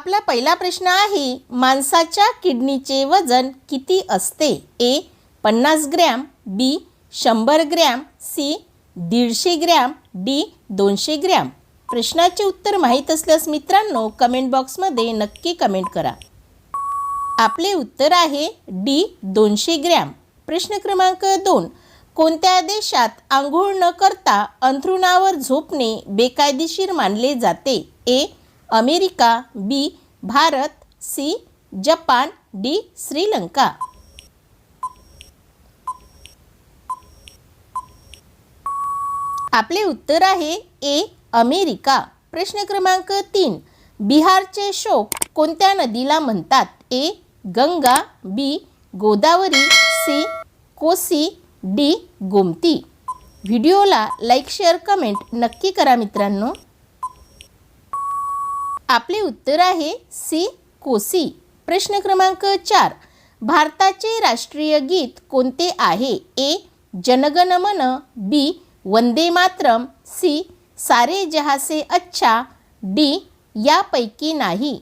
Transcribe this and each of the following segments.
आपला पहिला प्रश्न आहे माणसाच्या किडनीचे वजन किती असते? ए पन्नास ग्रॅम बी शंभर ग्रॅम सी दीडशे ग्रॅम डी दोनशे ग्रॅम. प्रश्नाचे उत्तर माहीत असल्यास मित्रांनो कमेंट बॉक्समध्ये नक्की कमेंट करा. आपले उत्तर आहे डी दोनशे ग्रॅम. प्रश्न क्रमांक दोन. कोणत्या देशात आंघोळ न करता अंथरुणावर झोपणे बेकायदेशीर मानले जाते? A America B Bharat C Japan D Sri Lanka. आपले उत्तर आहे ए अमेरिका. प्रश्न क्रमांक तीन. बिहारचे शोक कोणत्या नदीला म्हणतात? A Ganga B Godavari C Kosi D Gomti. व्हिडिओला लाईक शेअर कमेंट नक्की करा मित्रांनो. आपले उत्तर आहे सी कोसी. प्रश्न क्रमांक चार. भारताचे राष्ट्रीय गीत कोणते आहे? ए जनगण मन बी वंदे मातरम सी सारे जहासे अच्छा डी यापैकी नाही.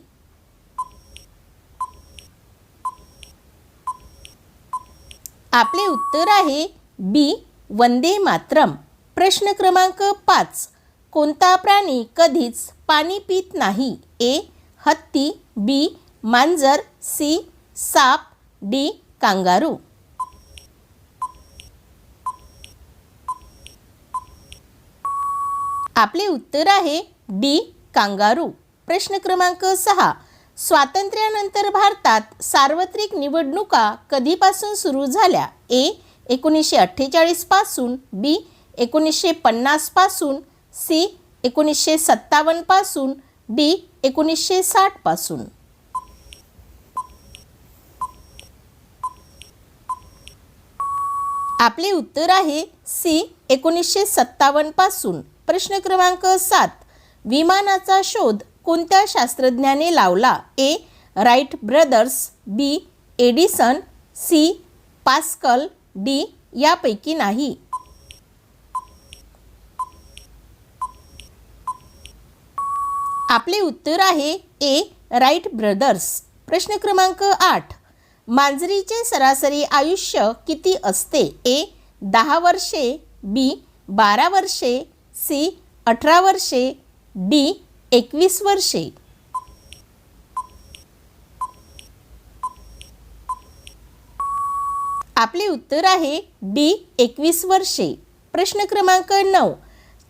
आपले उत्तर आहे बी वंदे मातरम. प्रश्न क्रमांक पाच. कोणता प्राणी कधीच पाणी पित नाही? ए. हत्ती बी. मांजर सी. साप डी. कांगारू. आपले उत्तर आहे डी. कांगारू. प्रश्न क्रमांक सहा. स्वातंत्र्यानंतर भारतात सार्वत्रिक निवडणुका कधीपासून सुरू झाल्या? ए. एकोणीसशे अठ्ठेचाळीसपासून बी. एकोणीसशे पन्नासपासून सी एकोणीसशे सत्तावन्नपासून डी एकोणीसशे साठपासून आपले उत्तर आहे सी एकोणीसशे सत्तावन्नपासून प्रश्न क्रमांक सात. विमानाचा शोध कोणत्या शास्त्रज्ञाने लावला? A Wright brothers B Edison C Pascal D यापैकी नाही. आपले उत्तर आहे ए राईट ब्रदर्स. प्रश्न क्रमांक आठ. मांजरीचे सरासरी आयुष्य किती असते? ए दहा वर्षे बी बारा वर्षे सी अठरा वर्षे डी एकवीस वर्षे. आपले उत्तर आहे डी एकवीस वर्षे. प्रश्न क्रमांक नऊ.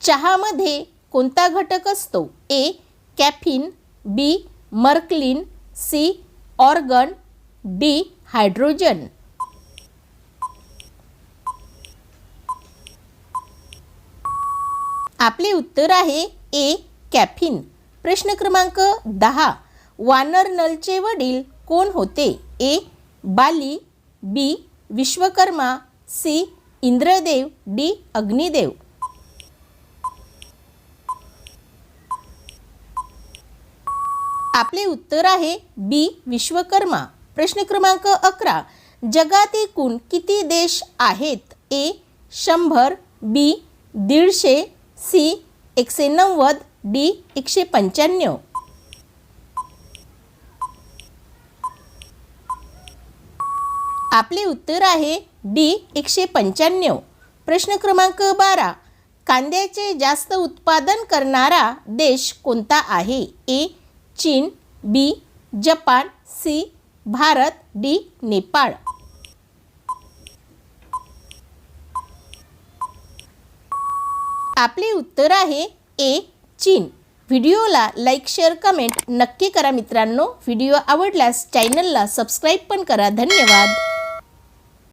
चहामध्ये कोणता घटक असतो? ए कॅफिन बी मर्कलिन सी ऑर्गन डी हायड्रोजन. आपले उत्तर आहे ए कॅफिन. प्रश्न क्रमांक दहा. वानर नलचे वडील कोण होते? A Bali B Vishwakarma C Indradev D Agnidev. आपले उत्तर आहे बी विश्वकर्मा. प्रश्न क्रमांक अकरा. जगात एकूण किती देश आहेत? ए शंभर बी दीडशे सी एकशे नव्वद डी एकशे पंच्याण्णव. आपले उत्तर आहे डी एकशे पंच्याण्णव. प्रश्न क्रमांक बारा. कांद्याचे जास्त उत्पादन करणारा देश कोणता आहे? ए चीन B Japan C Bharat D Nepal. आपले उत्तर आहे ए चीन. व्हिडिओला लाईक शेअर कमेंट नक्की करा मित्रांनो. व्हिडिओ आवडल्यास चॅनलला सबस्क्राईब पण करा. धन्यवाद.